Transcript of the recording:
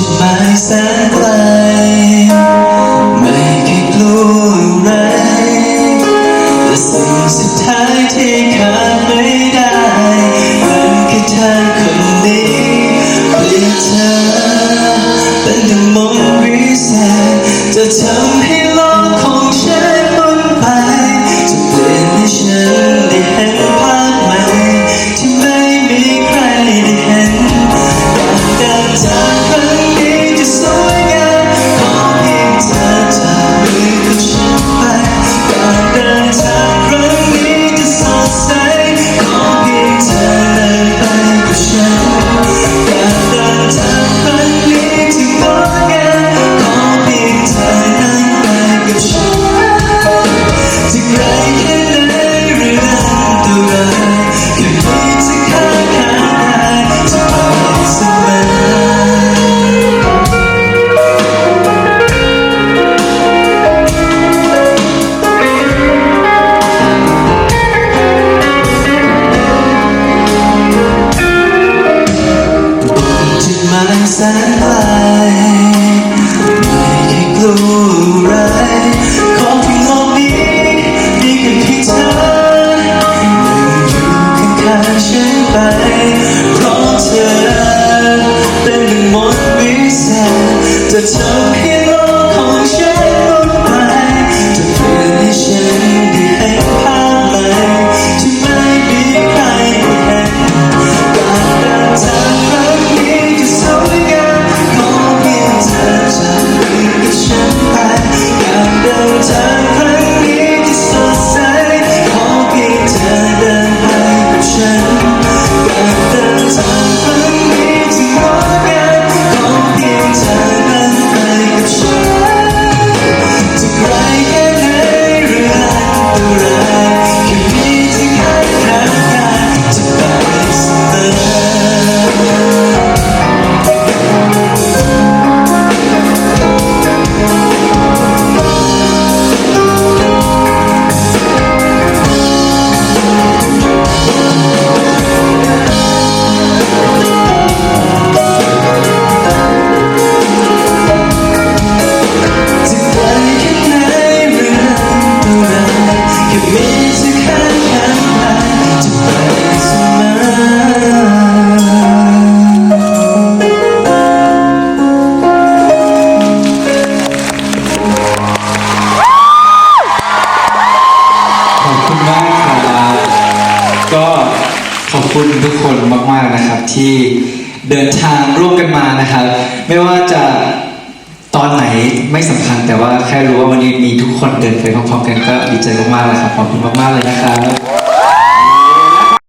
goodbyes and clouds. สนไป ไม่ได้กลัวอะไรขอเพียงลกนี้นี่คือเพียเธอยังอยู่ข้างๆฉันไปเพราะเธอเป็นหนึ่งมนต์วิเศษจะเธอ ขอบคุณทุกคนมากมากนะครับที่เดินทางร่วมกันมานะครับ ไม่ว่าจะตอนไหนไม่สำคัญแต่ว่าแค่รู้ว่าวันนี้มีทุกคนเดินไปพร้อมๆกันก็ดีใจมากๆเลยครับขอบคุณมากๆเลยนะครับ